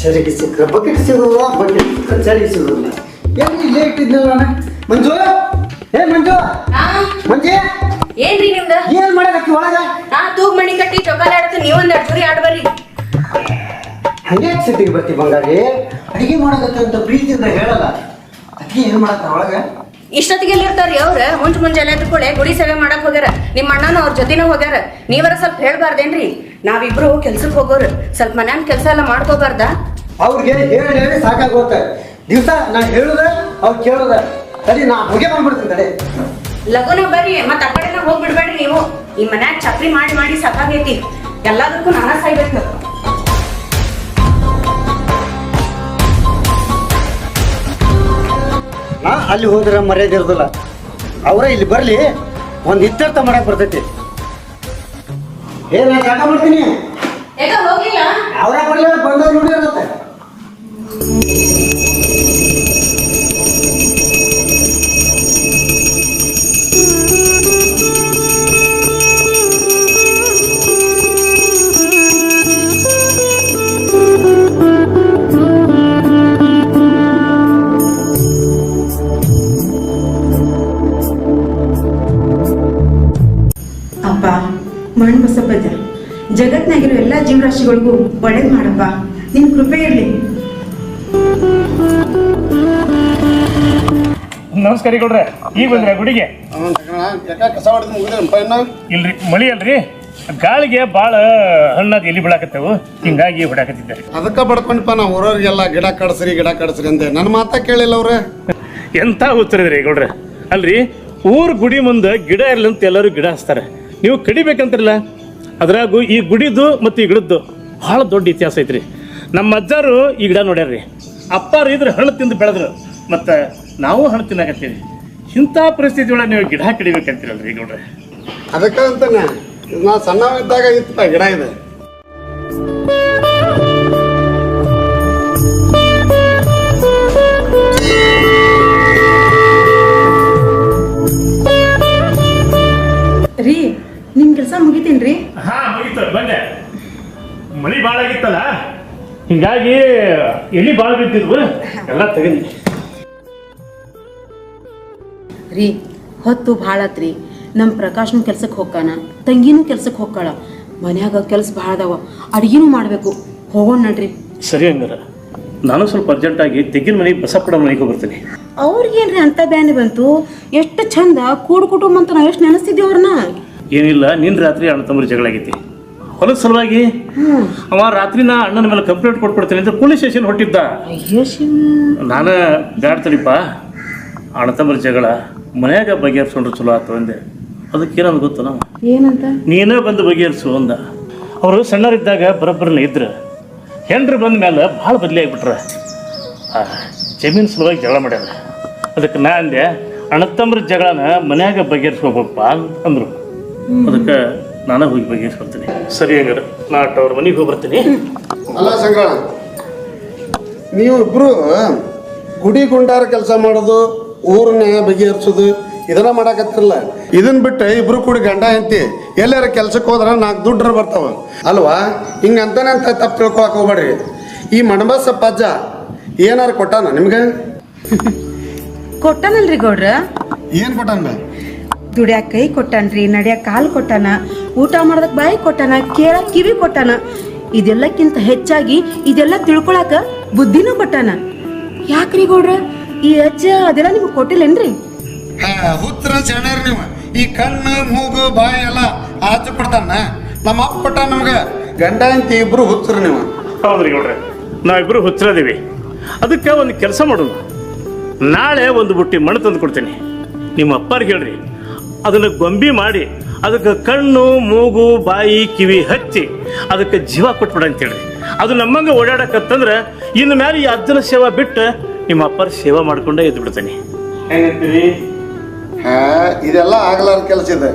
ಚರಿಗೆ ಸಿಕ್ಕ ಬಕೆಟ್ ಸಿಗೋಲ್ಲ ಬಕೆಟ್ ಚರಿಗೆ ಸಿಗೋಲ್ಲ ಎಲ್ಲಿ ಲೇಟ್ ಇದ್ನಲ್ಲ ನಾನು ಮಂಜು ಏ ಮಂಜು? ಮಂಜಿ? ಏನ್ರಿ ನಿಮ್ದ? ಏನ್ ಮಾಡಕತ್ತಿ ಒಳಗ? ನಾ ತೂಗ್ ಮಣಿ ಕಟ್ಟಿ ಚೊಕಾಲ ಆಡ್ತೀನಿ ನೀವೊಂದ್ ಅಡ್ಬರಿ ಆಡ್ ಬರ್ರಿ. ಹಂಗೆ ಸಿಟ್ಟಿಗೆ ಬರ್ತಿ ಬಂಗಾರಿ. ಅಡಿಗೆ ಮಾಡಕತ್ತಂತ ಪ್ರೀತಿಯಿಂದ ಹೇಳಲ್ಲ. ಅಕ್ಕಿ ಏನ್ ಮಾಡತ್ತ ಒಳಗ? ಇಷ್ಟೊತ್ತಿಗೆ ಎಲ್ಲಿ ಇರ್ತಾರ್ರಿ ಅವ್ರ ಮುಂಚ ಮುಂಜಾನೆ ಎದ್ದ ಕೂಡಲೇ ಗುಡಿ ಸೇವೆ ಮಾಡಕ್ ಹೋಗ್ಯಾರ. ನಿಮ್ಮ ಅಣ್ಣನ ಅವ್ರ ಜೊತೆನ ಹೋಗ್ಯಾರ. ನೀವರ ಸ್ವಲ್ಪ ಹೇಳ್ಬಾರ್ದೇನ್ರಿ? ನಾವಿಬ್ರು ಕೆಲ್ಸಕ್ ಹೋಗೋರು. ಸ್ವಲ್ಪ ಮನ್ಯಾನ ಕೆಲಸ ಎಲ್ಲ ಮಾಡ್ಕೋಬಾರ್ದ? ಅವ್ರಿಗೆ ಹೇಳಿ ಹೇಳಿ ಸಾಕಾಗೋತ ದಿವಸ ನಾನು ಹೇಳುದ ಅವ್ರು ಕೇಳುದ. ಸರಿ ನಾ ಹೋಗಿ ಬಂದ್ಬಿಡ್ತೀನಿ ತಡೆ. ಲಗುನ ಬರ್ರಿ ಮತ್ತೆ ಆ ಕಡೆನ ಹೋಗ್ಬಿಡ್ಬೇಡ್ರಿ ನೀವು. ಈ ಮನ್ಯಾಗ ಚಪ್ರಿ ಮಾಡಿ ಮಾಡಿ ಸಾಕಾಗೈತಿ ಎಲ್ಲದಕ್ಕೂ ನಾನ ಸಾಯ್ಬೇಕು. ನಾ ಅಲ್ಲಿ ಹೋದ್ರೆ ಮರ್ಯಾದೆ ಇರೋದಿಲ್ಲ. ಅವರೇ ಇಲ್ಲಿ ಬರ್ಲಿ ಒಂದ್ ಇತ್ಯರ್ಥ ಮಾಡಕ್ ಬರ್ತೈತಿ. ಏ ನಾ ಜಾಗ ಮಾಡ್ತೀನಿ ಯಾಕ ಹೋಗಿಲ್ಲ ಅವರ ಬರ್ಲಿಲ್ಲ ಬಂದವ್ರು ನೋಡಿರತ್ತೆ. ಅಪ್ಪ ಜಗತ್ನಾಗಿರೋ ಎಲ್ಲ ಜೀವರಾಶಿಗಳಿಗೂ ಒಳ್ಳೇದು ಮಾಡಪ್ಪ. ನಿನ್ ಕೃಪೆ ಇರಲಿ. ನಮಸ್ಕಾರ ಗೌಡ್ರೆ. ಈಗ ಬಂದ್ರೆ ಗುಡಿಗೆ. ಇಲ್ರಿ ಮಳಿ ಅಲ್ರಿ? ಗಾಳಿಗೆ ಬಾಳ ಹಣ್ಣಾದ ಎಲಿ ಬಿಡಾಕತ್ತೇವು ಹಿಂಗಾಗಿ ಬಿಡಾಕತ್ತಿದ್ದಾರೆ ಅದಕ್ಕ ಬಡ್ಕೊಂಡಪ್ಪ ನಾವು ಊರವ್ರಿಗೆಲ್ಲ ಗಿಡ ಕಡಸ್ರಿ ಗಿಡ ಕಡಸ್ರಿ ಅಂದೆ. ನನ್ನ ಮಾತಾ ಕೇಳಿಲ್ಲ ಅವ್ರೆ. ಎಂತ ಉತ್ತರದ್ರಿ ಗೌಡ್ರೆ? ಅಲ್ರಿ ಊರ್ ಗುಡಿ ಮುಂದೆ ಗಿಡ ಇರ್ಲಿ ಅಂತ ಎಲ್ಲರೂ ಗಿಡ ಹಚ್ತಾರೆ. ನೀವು ಕಡಿಬೇಕಂತಿರಲ್ಲ? ಅದ್ರಾಗು ಈ ಗುಡಿದು ಮತ್ತು ಈ ಗಿಡದ್ದು ಭಾಳ ದೊಡ್ಡ ಇತಿಹಾಸ ಐತ್ರಿ. ನಮ್ಮ ಅಜ್ಜಾರು ಈ ಗಿಡ ನೋಡ್ಯಾರ್ರಿ. ಅಪ್ಪಾರು ಇದ್ರೆ ಹಣ್ಣು ತಿಂದು ಬೆಳೆದ್ರು. ಮತ್ತು ನಾವು ಹಣ್ಣು ತಿನ್ನಕತ್ತೀವಿ. ಇಂಥ ಪರಿಸ್ಥಿತಿ ಒಳಗೆ ನೀವು ಗಿಡ ಕಡಿಬೇಕಂತೀರಲ್ರಿ ನೋಡ್ರಿ. ಅದಕ್ಕೆ ಅಂತಾನೆ ನಾ ಸಣ್ಣವಿದ್ದಾಗ ಇತ್ತು ಗಿಡ ಇದೆ. ರೀ ನಿಮ್ ಕೆಲಸ ಮುಗಿತೀನ್ರಿ? ಹಾ ಮುಗಿತು. ಬಂದೆ. ಮಳಿ ಭಾಳ ಆಗಿತ್ತಲ್ಲ? ಹಿಂಗಾಗಿ ಎಲ್ಲಿ ಭಾಳ ಬಿದ್ದಿದ್ವು. ಎಲ್ಲ ತೆಗದಿ ರೀ ಹೊತ್ತು ಭಾಳ ಆತ್ರಿ. ನಮ್ಮ ಪ್ರಕಾಶ್ನ ಕೆಲ್ಸಕ್ಕೆ ಹೋಗ್ಕಾನ? ತಂಗಿನೂ ಕೆಲ್ಸಕ್ಕೆ ಹೋಗ್ಕಾಳ? ಮನ್ಯಾಗ ಕೆಲ್ಸ ಭಾಳ ಅದಾವ. ಅಡ್ಗಿನೂ ಮಾಡಬೇಕು. ಹೋಗೋಣ ನಡ್ರಿ. ಸರಿ ಹಂಗಾರ. ನಾನು ಸ್ವಲ್ಪ ಅರ್ಜೆಂಟಾಗಿ ತೆಗಿನ ಮನೆಗೆ ಬಸಪ್ಪಡ ಮನೆಗೆ ಹೋಗ್ಬರ್ತೀನಿ. ಅವ್ರಿಗೇನ್ರಿ ಅಂತ ಬ್ಯಾನಿ ಬಂತು? ಎಷ್ಟು ಚಂದ ಕೂಡು ಕುಟುಂಬ ಅಂತ ನಾವು ಎಷ್ಟು ನೆನೆಸ್ತಿದ್ದೀವಿ ಅವ್ರನ್ನ? ಏನಿಲ್ಲ ನಿನ್ನ ರಾತ್ರಿ ಅಣ್ಣ ತಮ್ಮ ಜಗಳ ಆಗೈತಿ. ಹೊಲದ ಸಲುವಾಗಿ ಅವ ರಾತ್ರಿ ನಾ ಅಣ್ಣನ ಮೇಲೆ ಕಂಪ್ಲೇಂಟ್ ಕೊಟ್ಬಿಡ್ತೀನಿ ಅಂತ ಪೊಲೀಸ್ ಸ್ಟೇಷನ್ ಹೊಟ್ಟಿದ್ದ ನಾನು ಬ್ಯಾಡ್ ತಡಿಪ್ಪ ಅಣ್ಣ ತಮ್ಮ ಜಗಳ ಮನ್ಯಾಗ ಬಗೆಹರಿಸ್ಕೊಂಡ್ರೆ ಚಲೋ ಆತು ಅಂದೆ. ಅದಕ್ಕೇನಂದು ಗೊತ್ತು ನಾವು ಏನಂತ? ನೀನೇ ಬಂದು ಬಗೆಹರಿಸು ಅಂದ. ಅವರು ಸಣ್ಣರಿದ್ದಾಗ ಬರೋಬ್ಬರನ್ನ ಇದ್ರು. ಹೆಂಡ್ರು ಬಂದ ಮೇಲೆ ಭಾಳ ಬದಲಿ ಆಗಿಬಿಟ್ರ. ಜಮೀನು ಸಲುವಾಗಿ ಜಗಳ ಮಾಡ್ಯಾರ. ಅದಕ್ಕೆ ನಾ ಅಂದೆ ಅಣ್ಣತಮ್ಮರ ಜಗಳನ ಮನ್ಯಾಗ ಬಗೆಹರಿಸ್ಕೋಬೇಕಪ್ಪ ಅಂದರು. ಅದಕ್ಕೆ ನಾನು ಹೋಗಿ ಬಗೆಹರಿಸ್ಕೊಳ್ತೀನಿ ಸರಿ ಹಂಗಾರೆ ನಾ ಅವ್ರ ಮನೆಗೆ ಹೋಗಿ ಬರ್ತೀನಿ. ಅಲ್ಲ ಸಂಗಳ ನೀವು ಇಬ್ರು ಗುಡಿ ಗುಂಡಾರ ಕೆಲಸ ಮಾಡೋದು ಊರನ್ನ ಬಗೆಹರಿಸೋದು ಇದನ್ನ ಮಾಡಾಕತ್ತಿರಲ್ಲ. ಇದನ್ನ ಬಿಟ್ಟು ಇಬ್ರು ಕೂಡಿ ಗಂಡ ಹೆಂತಿ ಎಲ್ಲಾರ ಕೆಲ್ಸಕ್ಕೆ ಹೋದ್ರೆ ನಾಲ್ಕು ದುಡ್ಡ್ರ ಬರ್ತಾವ. ಅಲ್ವಾ? ಹಿಂಗಂತಾನೆ ಅಂತ ತಪ್ಪು ತಿಳ್ಕೊಳಕ್ ಹೋಗ್ಬೇಡ್ರಿ. ಈ ಮಣಬಸಪ್ಪ ಅಜ್ಜ ಏನಾರು ಕೊಟ್ಟಾನ ನಿಮ್ಗೆ? ಕೊಟ್ಟನಲ್ರಿ ಗೌಡ್ರ. ಏನು ಕೊಟ್ಟಾನ ದುಡ್ಯಾಕ ಕೈ ಕೊಟ್ಟನ್ರಿ ನಡ್ಯಾಕ ಕಾಲು ಕೊಟ್ಟಾನ ಊಟ ಮಾಡೋದಕ್ಕೆ ಬಾಯಿ ಕೊಟ್ಟಾನ ಕೇಳಕ್ ಕಿವಿ ಕೊಟ್ಟನ. ಇದೆಲ್ಲಕ್ಕಿಂತ ಹೆಚ್ಚಾಗಿ ಇದೆಲ್ಲ ತಿಳ್ಕೊಳಕ ಬುದ್ಧಿನೂ ಕೊಟ್ಟಾನ. ಯಾಕ್ರಿ ಗೌಡ್ರ? ಈ ಅಜ್ಜ ಅದೆಲ್ಲ ನಿಮ್ಗೆ ಕೊಟ್ಟಿಲ್ಲೇನ್ರಿ? ಹುತ್ರ ಜನರು ನೀವು. ಈ ಕಣ್ಣು ಮೂಗು ಬಾಯಿ ಎಲ್ಲ ಆಚೆ ಕೊಡ್ತಾನ. ನಮ್ಮ ಅಪ್ಪ ಕೊಟ್ಟ ನಮ್ಗೆ ಗಂಡ ಅಂತ ಇಬ್ರು ಹುತ್ರ ನೀವು. ಹೌದ್ರಿ ಗೌಡ್ರೆ ಇಬ್ರು ಹುಚ್ಚರದೀವಿ ಅದಕ್ಕೆ ಒಂದು ಕೆಲಸ ಮಾಡೋಣ. ನಾಳೆ ಒಂದು ಬುಟ್ಟಿ ಮಣ್ಣು ತಂದು ಕೊಡ್ತೀನಿ. ನಿಮ್ಮ ಅಪ್ಪರಿಗೆ ಹೇಳ್ರಿ ಅದನ್ನು ಗೊಂಬಿ ಮಾಡಿ ಅದಕ್ಕೆ ಕಣ್ಣು ಮೂಗು ಬಾಯಿ ಕಿವಿ ಹಚ್ಚಿ ಅದಕ್ಕೆ ಜೀವ ಕೊಟ್ಬಿಡ ಅಂತೇಳಿ. ಅದು ನಮ್ಮಂಗೆ ಓಡಾಡಕತ್ತಂದ್ರೆ ಇನ್ನು ಮೇಲೆ ಈ ಅಜ್ಜನ ಸೇವಾ ಬಿಟ್ಟು ನಿಮ್ಮ ಅಪ್ಪರ ಸೇವಾ ಮಾಡ್ಕೊಂಡೇ ಎದ್ದು ಬಿಡ್ತೀನಿ ಹೆಂಗಂತೀರಿ? ಹಾ ಇದೆಲ್ಲ ಆಗ್ಲಾರ ಕೆಲಸ ಇದೆ.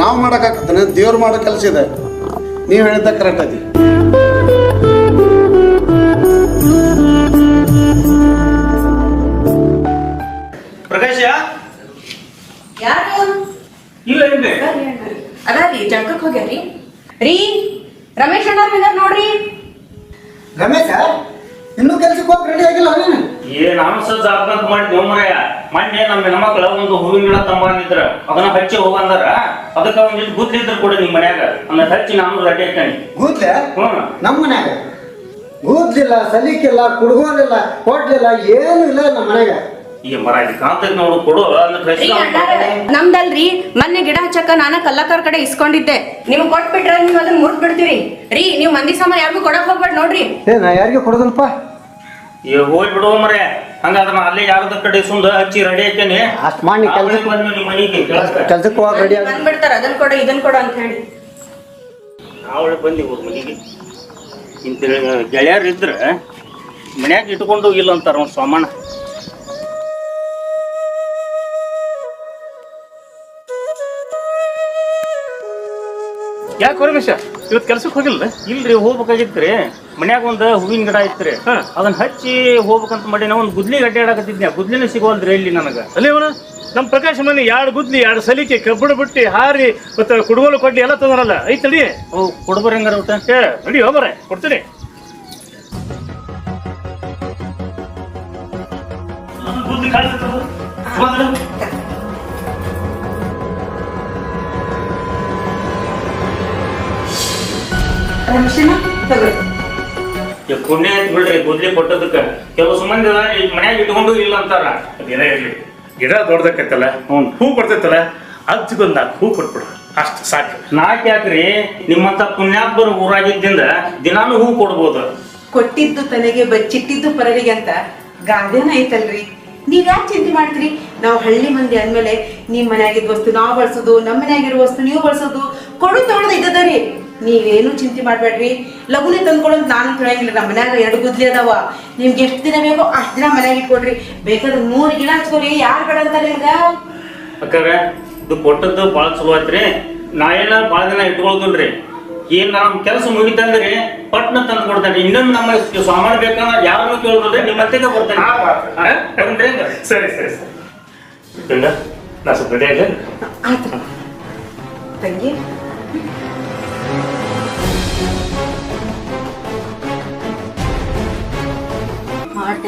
ನಾವು ಮಾಡೋಕ್ಕಾಗತ್ತೆ ದೇವ್ರು ಮಾಡೋ ಕೆಲಸ ಇದೆ. ನೀವು ಹೇಳಿದ ಕರೆಕ್ಟ್ ಐತಿ. ಇಲ್ಲ ಇಲ್ಲಿ ಅದಾರಿ ಜಳಕಕ್ಕೆ ಹೋಗ್ಯಾರಿ ರೀ? ರಮೇಶ್ ಅಣ್ಣ ಬಂದಾರ ನೋಡ್ರಿ. ರಮೇಶ ಇನ್ನೂ ಕೆಲ್ಸಕ್ಕೆ ಹೋಗಿ ರೆಡಿ ಆಗಿಲ್ಲ ನೀನು ಏ ನಾನು ಸಜ್ಜ ಆಗ್ಬೇಕಂತ ಮಾಡಿ ದೇವ್ಮರಯ್ಯ ಮೊನ್ನೆ ನಮ್ಮ ಹೆಣ್ಮಕ್ಳ ಒಂದು ಹೂವಿನ ಗಿಡ ತಂಬಂದಿದ್ರ. ಅದನ್ನ ಹಚ್ಚಿ ಹೋಗಂದಾರ. ಅದಕ್ಕ ಒಂದಿಟ್ಟು ಗುದ್ಲಿದ್ರು ಕೂಡ ನಿಮ್ಮ ಮನ್ಯಾಗ. ಅದನ್ನ ಹಚ್ಚಿ ನಾನು ರೆಡಿ ಹಾಕಣಿ ಗೂದ್ಲೆ ಹ್ಮ್ ನಮ್ಮ ಮನ್ಯಾಗ? ಗೂದ್ಲಿಲ್ಲ ಸಲಿಕಿಲ್ಲ ಕುಡ್ಗೋಲಿಲ್ಲ ಕೊಡ್ಲಿಲ್ಲ ಏನು ಇಲ್ಲ ನಮ್ಮ ಮನ್ಯಾಗ. ಈಗ ಮರ ನೋಡು ಕೊಡು ನಮ್ದಲ್ರಿ ಮೊನ್ನೆ ಗಿಡ ಹಚ್ಚಕ್ಕ ನಾನ ಕಲ್ಲಕರ್ ಕಡೆ ಇಸ್ಕೊಂಡಿದ್ದೆ. ನಿಮ್ಗ್ ಕೊಟ್ಬಿಟ್ರ ನೀವ್ ಅದನ್ನ ಮುರ್ದ್ ಬಿಡ್ತೀರಿ ರೀ ನೀವ್ ಮಂದಿ ಸಾಮಾನ್ ಯಾರಿಗೂ ಕೊಡಕ್ ಹೋಗ್ಬೇಡ ನೋಡ್ರಿ. ಏ ನಾ ಯಾರಿಗೆ ಕೊಡೋದಲ್ಪ ಈಗ ಹೋಗಿ ಬಿಡುವ ಮರೆ. ಹಂಗಾದ್ರ ನಾ ಅಲ್ಲೇ ಯಾರದ ಕಡೆ ಸುಂದ ಹಚ್ಚಿ ರೆಡಿ ಹಾಕೇನಿ ಅಷ್ಟ್ ಮಾಡಿ ಆ ಬಳಿಕ ಬಂದ್ಮೇಲೆ ನಿಮ್ಮ ಮನೆಗೆ ಕೆಲ್ಸಕ್ಕ. ಕೆಲ್ಸಕ್ಕೆ ಹೋಗಿ ರೆಡಿ ಆಗಿ ಬಂದ್ಬಿಡ್ತಾರ ಅದನ್ ಕೊಡು ಇದನ್ ಕೊಡು ಅಂತ ಹೇಳಿ. ನಾವಳೆ ಬಂದಿ ಊರ್ ಮನೆಗೆ. ಇಂತ ಗೆಳೆಯರು ಇದ್ರೆ ಮನ್ಯಾಗ ಇಟ್ಕೊಂಡು ಹೋಗಿಲ್ಲ ಅಂತಾರ ಒಂದು ಸಾಮಾನ ಯಾಕೆ ರಮೇಶ ಇವತ್ತು ಕೆಲ್ಸಕ್ಕೆ ಹೋಗಿಲ್ಲ ಇಲ್ರಿ ಹೋಗ್ಬೇಕಾಗಿತ್ರಿ. ಮನ್ಯಾಗ ಒಂದು ಹೂವಿನ ಗಿಡ ಐತ್ರಿ ರೀ ಅದನ್ನ ಹಚ್ಚಿ ಹೋಗ್ಬೇಕಂತ ಮಾಡಿ ನಾ ಒಂದು ಗುದ್ಲಿ ಗಡ್ಡೆ ಆಡಕತ್ತಿದ್ನಿ ಗುದ್ಲಿನ ಸಿಗುವಲ್ರಿ ಇಲ್ಲಿ ನನಗೆ. ಅಲ್ಲಿ ಅವನ ನಮ್ಮ ಪ್ರಕಾಶ್ ಮನೆ ಎರಡು ಗುದ್ಲಿ ಎರಡು ಸಲಿಕೆ ಕಬ್ಬಡ ಬಿಟ್ಟಿ ಹಾರಿ ಮತ್ತೆ ಕುಡುಗೋಲು ಕೊಡ್ಲಿ ಎಲ್ಲ ತಂದ್ರಲ್ಲ ಐತಡಿ ಓ ಕೊಡ್ಬರ್ ಹೆಂಗಾರ ಊಟ? ನಡಿ ಹೋಗ್ಬರ ಕೊಡ್ತೀನಿ. ಗುದ್ಲಿ ರಮೇಶಣ್ಣ ತಗೊಳ್ಳಿ ಪುಣ್ಯ ಬಿಡ್ರಿ ಗುದ್ಲಿ ಕೊಟ್ಟದಕ್ಕ. ಕೆಲವು ಸುಮ್ಮನೆ ಮನ್ಯಾಗ ಇಟ್ಕೊಂಡು ಇಲ್ಲ ಅಂತಾರ. ಅದೇನೇ ಇರಲಿ. ಗಿಡ ದೊಡ್ಡದಕ್ಕೈತಲ್ಲ ಹ್ಞೂ. ಹೂ ಕೊಡ್ತೈತಲ್ಲ? ಅದಕ್ಕೊಂದು ನಾಲ್ಕು ಹೂ ಕೊಟ್ಬಿಡು. ಅಷ್ಟು ಸಾಕು. ನಾಕ್ ಯಾಕ್ರಿ? ನಿಮ್ಮಂತ ಪುಣ್ಯಾತ್ಮರು ಊರಾಗಿದ್ದಿಂದ ದಿನಾನು ಹೂ ಕೊಡ್ಬೋದು. ಕೊಟ್ಟಿದ್ದು ತನಗೆ ಬಚ್ಚಿಟ್ಟಿದ್ದು ಪರರಿಗೆ ಅಂತ ಗಾದೆನ ಐತಲ್ರಿ. ನೀವ್ ಯಾಕೆ ಚಿಂತೆ ಮಾಡ್ತೀರಿ? ನಾವು ಹಳ್ಳಿ ಮಂದಿ ಅಂದ್ಮೇಲೆ ನಿಮ್ ಮನ್ಯಾಗಿದ್ ವಸ್ತು ನಾವು ಬಳಸೋದು ನಮ್ಮ ಮನ್ಯಾಗಿರೋ ವಸ್ತು ನೀವು ಬಳಸೋದು. ಕೊಡು ತಗೊಳ್ಳೋದು ಇದ್ದದ ರೀ. ನೀವೇನು ಚಿಂತೆ ಮಾಡಬೇಡ್ರಿ. ಲಗುನೆ ತಂದ್ಕೊಳ್ಳೋದು ನಾನು ತೊಳೆಯಂಗಿಲ್ಲ ನಮ್ಮ ಮನ್ಯಾಗ ಎರಡು ಗುದ್ಲಿ ಅದಾವ. ನಿಮ್ಗೆ ಎಷ್ಟು ದಿನ ಬೇಕೋ ಅಷ್ಟು ದಿನ ಮನ್ಯಾಗ ಇಟ್ಕೊಡ್ರಿ. ಬೇಕಾದ್ರೆ ಮೂರು ಗಿಡ ಹಚ್ಕೊರಿ ಯಾರು ಬೇಡ ಅಂತಾರೆ ನಿಮ್ಗ? ಅಕ್ಕಾರ ಇದು ಕೊಟ್ಟದ್ದು ಭಾಳ ಚಲೋ ಐತ್ರಿ ನಾ ಏನ ಭಾಳ ದಿನ ಇಟ್ಕೊಳ್ದಲ್ರಿ. ಏನ್ ನಮ್ ಕೆಲಸ ಮುಗಿತಂದ್ರೆ ಪಟ್ನ ತಂದು ಕೊಡ್ತಾನೆ. ಇನ್ನೊಂದು ನಮ್ಮ ಸಾಮಾನು ಬೇಕಂದ್ರೆ ಯಾರನ್ನು ಕೇಳಿದ್ರೆ ನಿಮ್ಮ ಹತ್ತಿಗೆ ಬರ್ತೇನೆ. ಸರಿ ಸರಿ ಸರಿ. ನಾ ಸ್ವಲ್ಪ ತಂಗಿ.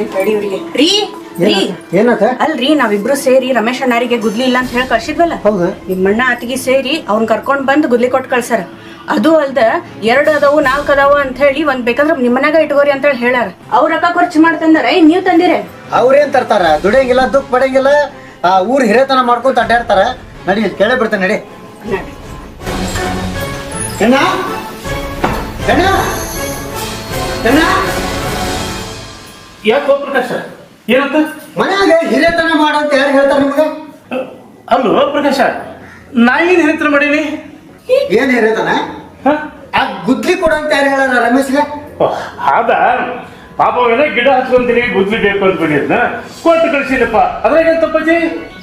ಮಾಡ್ತೇನೆ ತಡಿ ಇವ್ರಿಗೆ. ರೀ ರೀ. ಏನತ್ತ ಅಲ್ರಿ ನಾವಿಬ್ರು ಸೇರಿ ರಮೇಶ್ ಅಣ್ಣಾರಿಗೆ ಗುದ್ಲಿ ಇಲ್ಲ ಅಂತ ಹೇಳಿ ಕಳ್ಸಿದ್ವಲ್ಲ? ಹೌದು. ನಿಮ್ಮಣ್ಣ ಆತಿಗೆ ಸೇರಿ ಅವ್ನ್ ಕರ್ಕೊಂಡ್ ಬಂದು ಗುದ್ಲಿ ಕೊಟ್ಟು ಕಳ್ಸಾರ ಅದು ಅಲ್ದ ಎರಡ್ ಅದಾವು ನಾಲ್ಕ್ ಅದಾವು ಅಂತ ಹೇಳಿ ಒಂದ್ ನಿಮ್ಮ ಮನ್ಯಾಗ ಇಟ್ಕೋರಿ ಅಂತ ಹೇಳಿ ಹೇಳ್ಯಾರ. ಅವ್ರ ರೊಕ್ಕ ಖರ್ಚು ಮಾಡ್ತಂದಾರ ಏ ನೀವ್ ತಂದಿರ. ಅವ್ರೇನ್ ತರ್ತಾರ? ದುಡಿಯಂಗಿಲ್ಲ ದುಃಖ ಪಡಂಗಿಲ್ಲ ಆ ಊರ್ ಹಿರೇತನ ಮಾಡ್ಕೊಂತ ಅಡ್ಡಾಡ್ತಾರ. ನಡಿ ಕೇಳ ಬಿಡ್ತಾನೆ ನಡಿ. ಕಣ್ಣ ಕಣ್ಣ ಯಾಕೆ ಹೋಗ್ ಪ್ರಕಾಶ ಏನಂತ? ಮನ್ಯಾಗ ಮಾಡ ಅಂತ ಯಾರು ಹೇಳ್ತಾರೆ ನಿಮ್ಗೆ? ಅಲ್ಲೋ ಪ್ರಕಾಶ ನಾ ಏನು ಹೇಳ್ತಾರೆ ಮಾಡೀನಿ. ಏನ್ ಹಿರಿಯತನ? ಆ ಗುದ್ಲಿ ಕೊಡಂತ ಯಾರು ಹೇಳಾರ ರಮೇಶ್ಗೆ? ಆದ ಪಾಪ ಏನೋ ಗಿಡ ಹಚ್ಕೊಂತೀನಿ ಗುದ್ಲಿ ಬೇಕು ಅಂತ ಬಂದಿದ್ನ. ಕೊಟ್ಟು ಕಳ್ಸಿದಪ್ಪ ಅದ್ರಾಗ ತಪ್ಪಜಿ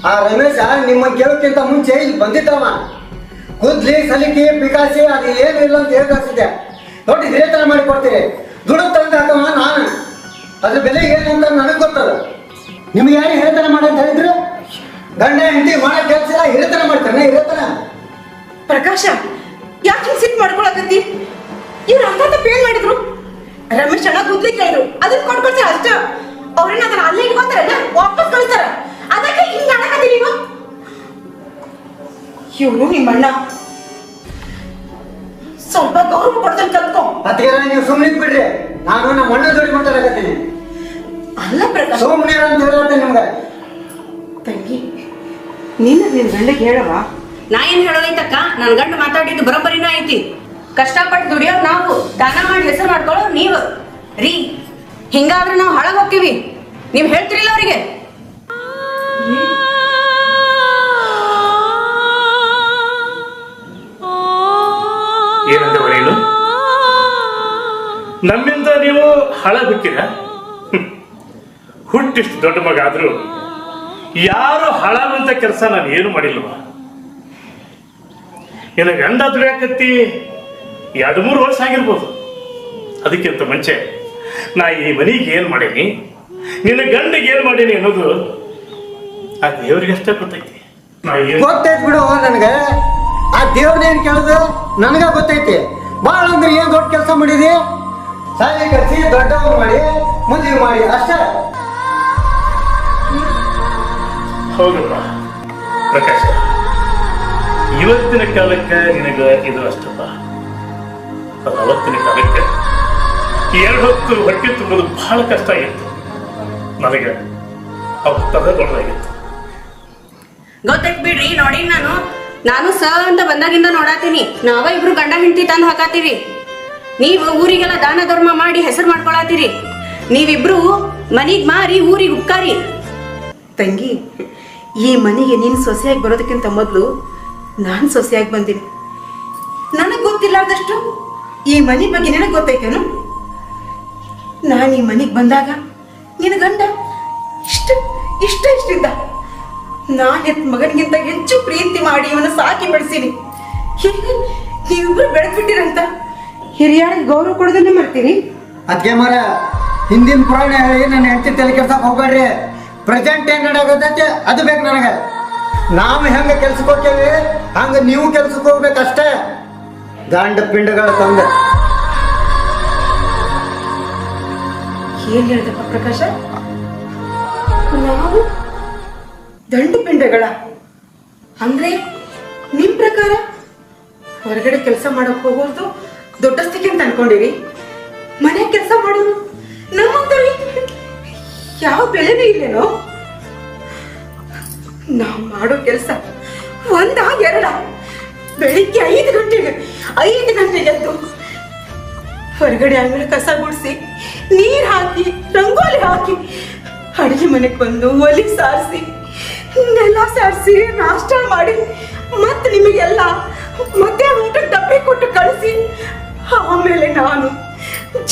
ಆ ರಮೇಶ ನಿಮ್ಮ ಕೇಳೋಕ್ಕಿಂತ ಮುಂಚೆ ಇಲ್ಲಿ ಬಂದಿದ್ದವ. ಗುದ್ಲಿ ಸಲಿಕೆ ಪಿಕಾಸಿ ಅದು ಏನು ಇಲ್ಲ ಅಂತ ಹೇಳಿ ಕಳ್ಸಿದ್ದೆ ನೋಡಿ ಹಿರಿಯತನ ಮಾಡಿ ಕೊಡ್ತೀನಿ ದುಡ್ಡು ತಂದು ಹಾಕವ ನಾನು. ಅದ್ರ ಬೆಲೆ ಏನು ಅಂತ ನನಗೆ ಗೊತ್ತದ ನಿಮ್ಗೆ ಯಾರು ಹಿರೇತನ ಮಾಡಂತ ಹೇಳಿದ್ರು? ಗಂಡ ಹೆಂಡತಿ ಮಾಡೋ ಕೆಲಸ ಹಿರೇತನ ಮಾಡ್ತಾನೆ ಹಿರೇತನ. ಪ್ರಕಾಶ ಯಾಕೆ ಸಿಟ್ ಮಾಡ್ಕೊಳಕತ್ತಿ? ಇವ್ರು ಅಂತ ಪೇಲ್ ಮಾಡಿದ್ರು. ರಮೇಶ್ ಅಣ್ಣ ಗುದ್ಲಿ ಕೇಳಿದ್ರು ಅದನ್ನ ಕೊಟ್ಕೊಳ್ತಾರ ಅಷ್ಟ. ಅವ್ರನ್ನ ಅದನ್ನ ಅಲ್ಲೇ ಇಟ್ಕೊಂತಾರಲ್ಲ? ವಾಪಸ್ ಕಳಿಸ್ತಾರ. ಅದಕ್ಕೆ ಹಿಂಗ್ ಮಾಡಕತ್ತಿ ನೀವು? ಇವನು ನಿಮ್ಮ ಅಣ್ಣ. ಸ್ವಲ್ಪ ಗೌರವ ಕೊಡ್ತಾನೆ ಕಲ್ತ್ಕೊ. ಅದಕ್ಕೆ ನೀವು ಸುಮ್ಮನೆ ಬಿಡ್ರಿ ನಾನು ನಮ್ಮ ಅಣ್ಣ ಜೋಡಿ ಮಾತಾಡಕತ್ತೀನಿ ಅಲ್ಲ ಪ್ರಕಾಶ್. ಸುಮ್ಮನೆ ಅಂತ ಹೇಳತ್ತೆ ನಿಮ್ಗೆ. ತಂಗಿ ನೀನು ನಿನ್ ಗಂಡಗೆ ಹೇಳವ ನಾ ಏನ್ ಹೇಳೋದೈತಕ್ಕ ನನ್ ಗಂಡ ಮಾತಾಡಿದ್ದು ಬರೋಬ್ಬರಿನ ಐತಿ. ಕಷ್ಟಪಟ್ಟು ದುಡಿಯೋರು ನಾವು ದಾನ ಮಾಡಿ ಹೆಸರು ಮಾಡ್ಕೊಳ್ಳೋ ನೀವು. ರೀ ಹಿಂಗಾದ್ರೆ ನಾವು ಹಳಗೋಗ್ತೀವಿ ಹೋಗ್ತೀವಿ. ನೀವು ಹೇಳ್ತಿರಿಲ್ಲ ಅವರಿಗೆ. ನಮ್ಮಿಂದ ನೀವು ಹಾಳಾಗ್ಬಿಟ್ಟಿರ ಹುಟ್ಟಿಷ್ಟು ದೊಡ್ಡ ಮಗ ಆದ್ರೂ ಯಾರು ಹಾಳಾಗುವಂತ ಕೆಲಸ ನಾನು ಏನು ಮಾಡಿಲ್ವ? ನಿನ್ನ ಗಂಡ ದುಡಿಯಾಕತ್ತಿ ಎರಡು ಮೂರು ವರ್ಷ ಆಗಿರ್ಬೋದು. ಅದಕ್ಕಿಂತ ಮುಂಚೆ ನಾ ಈ ಮನೆಗೆ ಏನು ಮಾಡೀನಿ, ನಿನ್ನ ಗಂಡಿಗೆ ಏನು ಮಾಡೀನಿ ಅನ್ನೋದು ಆ ದೇವ್ರಿಗೆ ಅಷ್ಟೇ ಗೊತ್ತೈತಿ. ಏನು ಬಿಡು ನನಗೆ. ಆ ದೇವ್ರನ್ನೇನು ಕೇಳುದು? ನನಗ ಗೊತ್ತೈತಿ. ಭಾಳ ಅಂದ್ರೆ ಏನ್ ದೊಡ್ಡ ಕೆಲಸ ಮಾಡಿದಿ? ಸಾಲಿ ಕಟ್ಟಿ ದೊಡ್ಡವರು ಮಾಡಿ ಮುಂದೆ ಮಾಡಿ ಅಷ್ಟೇ. ಹೌದಪ್ಪ. ಪ್ರಕಾಶ ಇವತ್ತಿನ ಕಾಲಕ್ಕೆ ನಿನಗ ಇದು ಅಷ್ಟಪ್ಪ. ಅವತ್ತಿನ ಕಾಲಕ್ಕೆ ಎರಡು ಹೊತ್ತು ಹೊಟ್ಟೆ ತುಂಬುದು ಬಹಳ ಕಷ್ಟ ಆಗಿತ್ತು. ನನಗೆ ಅವತ್ತದ ದೊಡ್ಡದಾಗಿತ್ತು. ಗೊತ್ತೈತ್ ಬಿಡ್ರಿ ನೋಡಿ ನಾನು. ನಾನು ಸ ಅಂತ ಬಂದಾಗಿಂದ ನೋಡಾತೀನಿ. ನಾವ ಇಬ್ರು ಗಂಡ ಹೆಂಡತಿ ತಂದು ಹಾಕಾತೀವಿ ನೀವು ಊರಿಗೆಲ್ಲ ದಾನ ಧರ್ಮ ಮಾಡಿ ಹೆಸರು ಮಾಡ್ಕೊಳತ್ತೀರಿ. ನೀವಿಬ್ರು ಮನಿಗೆ ಮಾರಿ ಊರಿಗೆ ಉಕ್ಕಾರಿ ತಂಗಿ, ಈ ಮನೆಗೆ ನೀನು ಸೊಸೆಯಾಗಿ ಬರೋದಕ್ಕಿಂತ ಮೊದಲು ನಾನು ಸೊಸೆಯಾಗಿ ಬಂದೀನಿ. ನನಗೆ ಗೊತ್ತಿಲ್ಲಾರ್ದಷ್ಟು ಈ ಮನೆ ಬಗ್ಗೆ ನಿನಗೆ ಗೊತ್ತೈತೇನು? ನಾನು ಈ ಮನೆಗೆ ಬಂದಾಗ ನಿನ್ನ ಗಂಡ ಇಷ್ಟ ಇಷ್ಟ, ಇಷ್ಟಿದ್ದ. ನಾನು ಹೆತ್ತ ಮಗನಿಗಿಂತ ಹೆಚ್ಚು ಪ್ರೀತಿ ಮಾಡಿ ಇವನು ಸಾಕಿ ಬೆಳೆಸೀನಿ. ನೀವಿಬ್ರು ಬೆಳೆದ್ಬಿಟ್ಟಿರಂತ. ಹಿರಿಯರಿಗೆ ಗೌರವ ಕೊಡೋದನ್ನೇ ಮಾಡ್ತೀರಿ? ಅದಕ್ಕೆ ಮರ ಹಿಂದಿನ ಪುರಾಣ ಹೇಳಿ ನನ್ನ ಹೆಂಡತಿ ತಲೆ ಕೆಲ್ಸಕ್ಕೆ ಹೋಗ್ಬೇಡ್ರಿ. ಪ್ರೆಸೆಂಟ್ ಏನ್ ನಡೆಯಾಗತ್ತೆ ಅದು ಬೇಕು ನನಗೆ. ನಾವು ಹೆಂಗ ಕೆಲ್ಸಕ್ಕೆ ಹೋಗ್ತೇವೆ ಹಂಗ ನೀವು ಕೆಲ್ಸಕ್ಕೆ ಹೋಗ್ಬೇಕಷ್ಟೇ. ಗಾಂಡ ಪಿಂಡಗಳ ತಂದೆ. ಏನ್ ಹೇಳ್ದಪ್ಪ ಪ್ರಕಾಶ? ನಾವು ದಂಡು ಪಿಂಡಗಳ. ಅಂದ್ರೆ ನಿಮ್ ಪ್ರಕಾರ ಹೊರಗಡೆ ಕೆಲಸ ಮಾಡಕ್ ಹೋಗೋದು ದೊಡ್ಡಸ್ತಿಕೆ ಅಂತ ಅನ್ಕೊಂಡಿರಿ ಮನೆ ಕೆಲಸ ಮಾಡೋದು ನಮ್ಮಂತವ್ರಿ ಯಾವ ಬೆಲೆನೂ ಇಲ್ಲೇನೋ? ನಾವು ಮಾಡೋ ಕೆಲಸ ಒಂದ ಎರಡ. ಬೆಳಿಗ್ಗೆ ಐದು ಗಂಟೆಗೆ ಐದು ಗಂಟೆಗೆ ಎದ್ದು ಹೊರಗಡೆ ಅಂಗಳ ಕಸ ಗುಡಿಸಿ, ನೀರು ಹಾಕಿ, ರಂಗೋಲಿ ಹಾಕಿ, ಅಡುಗೆ ಮನೆಗೆ ಬಂದು ಒಲಿ ಸಾರಿಸಿ, ನೆಲ ಸಾರಿಸಿ, ನಾಷ್ಟ ಮಾಡಿ, ಮತ್ತೆ ನಿಮಗೆಲ್ಲ ಮತ್ತೆ ಊಟಕ್ಕೆ ಡಬ್ಬಿ ಕೊಟ್ಟು ಕಳಿಸಿ ಆಮೇಲೆ ನಾನು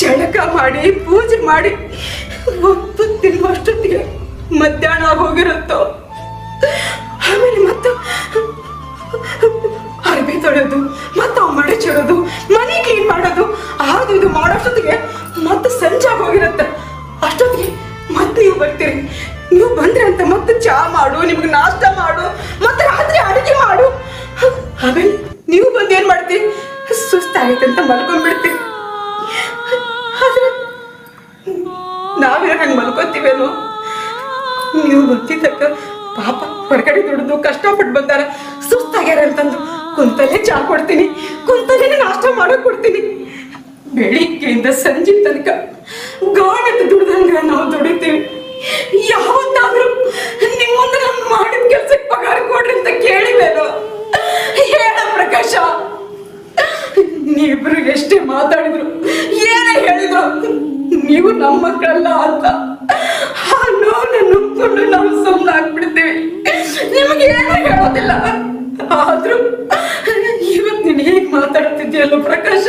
ಜಳಕ ಮಾಡಿ, ಪೂಜೆ ಮಾಡಿ ಒಪ್ಪು ತಿನ್ನುವಷ್ಟೊತ್ತಿಗೆ ಮಧ್ಯಾಹ್ನ ಹೋಗಿರುತ್ತೋ ಆಮೇಲೆ ಮತ್ತೆ ಅರ್ಬಿ ತೊಳೆದು, ಮತ್ತೆ ಚಡೋದು, ಮನೆ ಕ್ಲೀನ್ ಮಾಡೋದು, ಅದು ಇದು ಮಾಡೋಷ್ಟೊತ್ತಿಗೆ ಮತ್ತೆ ಸಂಜೆ ಹೋಗಿರುತ್ತೆ ಅಷ್ಟೊತ್ತಿಗೆ ಮತ್ತೆ ನೀವು ಬರ್ತೀರಿ. ನೀವು ಬಂದ್ರೆ ಅಂತ ಮತ್ತೆ ಚಾ ಮಾಡು, ನಿಮ್ಗೆ ನಾಷ್ಟ ಮಾಡು, ಮತ್ತೆ ರಾತ್ರಿ ಅಡುಗೆ ಮಾಡು. ಆಮೇಲೆ ನೀವು ಬಂದು ಏನು ಮಾಡ್ತೀರಿ? ಸುಸ್ತಾಗೈತೆ ಅಂತ ಮಲ್ಕೊಂಡ್ಬಿಡ್ತೀವಿ ಆದ್ರೆ ನಾವೇ ಹಂಗೆ ಮಲ್ಕೋತೀವೇನೋ? ನೀವು ಗೊತ್ತಿದ್ದಕ್ಕ ಪಾಪ ಹೊರಗಡೆ ದುಡಿದು ಕಷ್ಟಪಟ್ಟು ಬಂದಾರ. ಸುಸ್ತಾಗ್ಯಾರ ಅಂತಂದು ಕುಂತಲ್ಲೇ ಚಾ ಕೊಡ್ತೀನಿ. ಕುಂತಲ್ಲೇ ನಾಷ್ಟ ಮಾಡೋಕೆ ಕೊಡ್ತೀನಿ. ಬೆಳಿಗ್ಗೆಯಿಂದ ಸಂಜೆ ತನಕ ಗಾಣದ ದುಡ್ದಂಗ ನಾವು ದುಡಿತೀವಿ. ಯಾವತ್ತಾದ್ರೂ ನಿಮ್ಮ ಮುಂದೆ ನಾನು ಮಾಡಿದ ಕೆಲ್ಸಕ್ಕೆ ಪಗಾರ ಕೊಡ್ರಿ ಅಂತ ಕೇಳಿವೇನೋ ಹೇಳ ಪ್ರಕಾಶ ನೀವಿಬ್ರು ಎಷ್ಟೇ ಮಾತಾಡಿದ್ರು ಏನೇ ಹೇಳಿದ್ರು, ನೀವು ನಮ್ಮ ಮಕ್ಕಳಲ್ಲ ಅಂತ. ನೋವನ್ನು ನುಗ್ಕೊಂಡು ನಾವು ಸುಮ್ಮನೆ ಆಗ್ಬಿಡ್ತೀವಿ. ನಿಮಗೆ ಏನು ಹೇಳೋದಿಲ್ಲ. ಆದ್ರೂ, ಇವತ್ತು ನೀನು ಹೇಗೆ ಮಾತಾಡ್ತಿದ್ಯಲ್ಲ ಪ್ರಕಾಶ.